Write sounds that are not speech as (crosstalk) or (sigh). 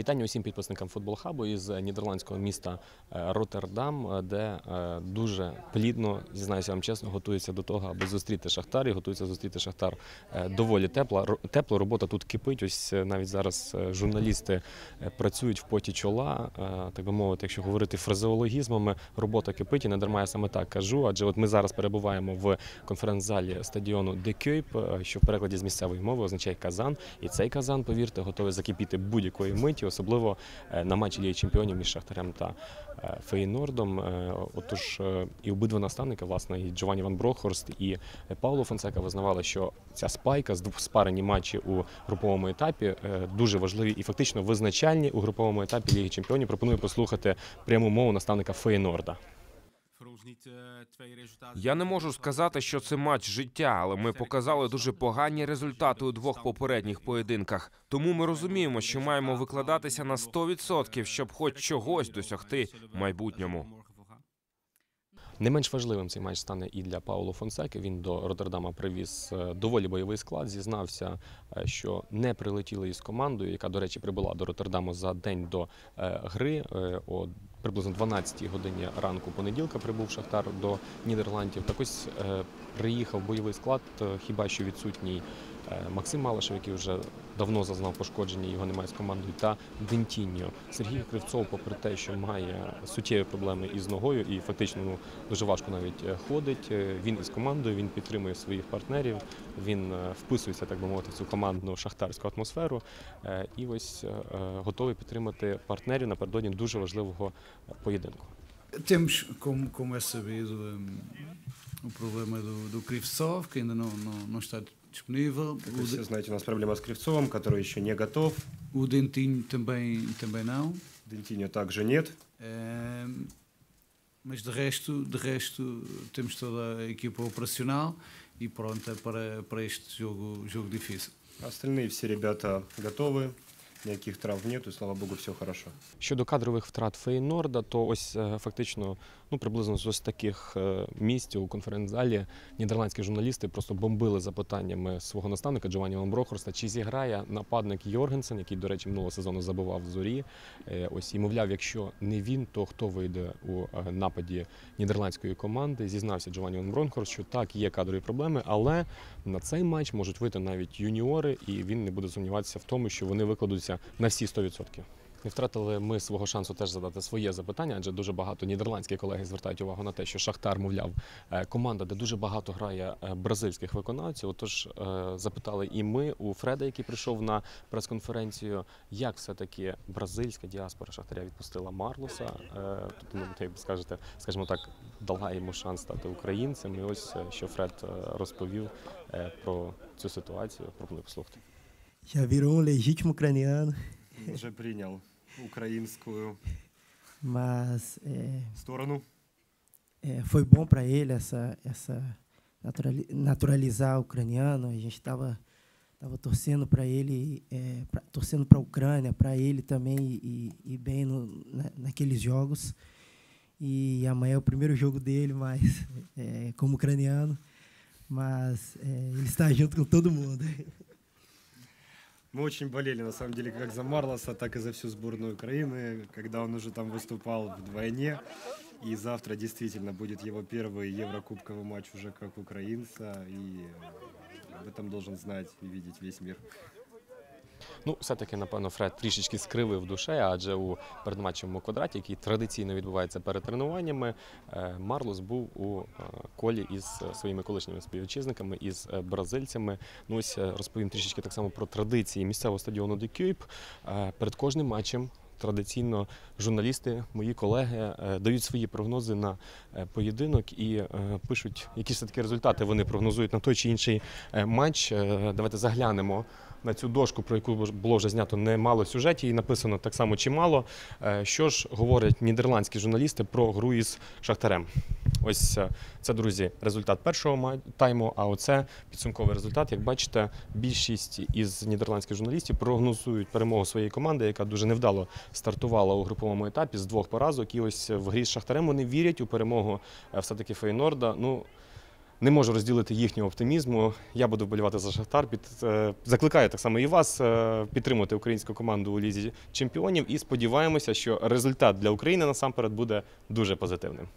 Вітання усім підписникам футбол хабу із нідерландського міста е, Роттердам, е, де е, дуже плідно, зізнаюся вам чесно, готується до того, аби зустріти Шахтар. І готується зустріти Шахтар е, доволі тепла. Ро- Тепло робота тут кипить. Ось е, навіть зараз е, журналісти е, працюють в поті чола. Е, Так би мовити, якщо говорити фразеологізмами, робота кипить і не дарма я саме так кажу. Адже от ми зараз перебуваємо в конференц-залі стадіону Де Кюйп, е, що в перекладі з місцевої мови означає казан. І цей казан, повірте, готовий закипіти будь-якої миті, особливо е, на матчі Ліги Чемпіонів між Шахтарем та е, Фейнордом. Е, Отож, і обидва наставники, власне, і Джованні Ван Брохорст, і Павло Фонсека визнавали, що ця спайка з спарені матчі у груповому етапі дуже важливі і фактично визначальні у груповому етапі Ліги Чемпіонів. Пропоную послухати пряму мову наставника Фейнорда. Я не можу сказати, що це матч життя, але ми показали дуже погані результати у двох попередніх поєдинках. Тому ми розуміємо, що маємо викладатися на 100%, щоб хоч чогось досягти в майбутньому. Не менш важливим цей матч стане і для Пауло Фонсеки. Він до Роттердама привіз е, доволі бойовий склад. Зізнався, е, що не прилетіли із командою, яка, до речі, прибула до Роттердаму за день до е, гри. Е, О приблизно 12 годині ранку понеділка прибув Шахтар до Нідерландів. Так ось е, приїхав бойовий склад, е, хіба що відсутній Максим Малишев, який вже давно зазнав пошкодження, його немає з командою, та Дентіньо. Сергій Кривцов, попри те, що має суттєві проблеми із ногою, і фактично ну, дуже важко навіть е, ходить. е, Він із командою, він підтримує своїх партнерів, він е, вписується, так би мовити, в цю командну шахтарську атмосферу. е, І ось е, е, готовий підтримати партнерів напередодні дуже важливого е, поєдинку. Temos, como, como é sabido, um, o problema do, do Krivtsov, que ainda não, não, não está disponível. Как O, вы de, все знаете, у нас проблема с Кривцовым, который еще не готов. o Dentinho também, também não. Дентиньо также нет. Um, mas de resto, de resto, temos toda a equipa operacional e pronta para, para este jogo, jogo difícil. Остальные все ребята готовы. Никаких трав нет, и слава богу, все хорошо. Щодо кадрових втрат Фейнорда, то ось е, фактично ну приблизно з ось таких е, місць у конференц-залі нідерландські журналісти просто бомбили запитаннями свого наставника Джованні Ван Брохорста, чи зіграє нападник Йоргенсен, який, до речі, минулого сезону забував в зорі. Е, Ось і мовляв, якщо не він, то хто вийде у нападі нідерландської команди? Зізнався Джованні Ван Брохорст, що так є кадрові проблеми, але на цей матч можуть вийти навіть юніори, і він не буде сумніватися в тому, що вони викладуться на всі 100%. Не втратили ми свого шансу теж задати своє запитання, адже дуже багато нідерландські колеги звертають увагу на те, що Шахтар, мовляв, е, команда, де дуже багато грає е, бразильських виконавців. Отож, е, запитали і ми у Фреда, який прийшов на прес-конференцію, як все-таки бразильська діаспора Шахтаря відпустила Марлоса. Тобто, ну, як скажете, скажімо так, дала йому шанс стати українцем. І ось що Фред розповів про цю ситуацію. Пропоную послухати. Já virou um legítimo ucraniano, Он уже принял украинскую mas é, сторону. é, foi bom para ele essa, essa naturali- naturalizar o ucraniano. A gente estava tava torcendo para ele, é, pra- torcendo para a Ucrânia, para ele também ir, ir bem no, na- naqueles jogos. E amanhã é o primeiro jogo dele, mas é, como ucraniano, mas é, ele está junto com todo mundo. (laughs) Мы очень болели, на самом деле, как за Марлоса, так и за всю сборную Украины, когда он уже там выступал вдвойне. И завтра действительно будет его первый еврокубковый матч уже как украинца. И об этом должен знать и видеть весь мир. Ну, все-таки, напевно, Фред трішечки скривив душе, адже у передматчевому квадраті, який традиційно відбувається перед тренуваннями, е, Марлос був у е, колі із е, своїми колишніми співвітчизниками, із бразильцями. Ну, ось розповім трішечки так само про традиції місцевого стадіону Де Кюйп. Е, Перед кожним матчем. Традиційно журналісти, мої колеги дають свої прогнози на поєдинок і пишуть, які ж таки результати вони прогнозують на той чи інший матч. Давайте заглянемо на цю дошку, про яку було вже знято немало сюжетів, і написано так само чимало. Е, Що ж говорять нідерландські журналісти про гру із Шахтарем? Ось е, це, друзі, результат першого тайму. А оце підсумковий результат. Як бачите, більшість із нідерландських журналістів прогнозують перемогу своєї команди, яка дуже невдало стартувала у груповому етапі з двох поразок. І ось в грі з Шахтарем вони вірять у перемогу е, все-таки Фейнорда. Ну, Не можу розділити їхнього оптимізму. Я буду вболівати за Шахтар. Під, е, закликаю так само і вас підтримати підтримувати українську команду у лізі чемпіонів і сподіваємося, що результат для України насамперед буде дуже позитивним.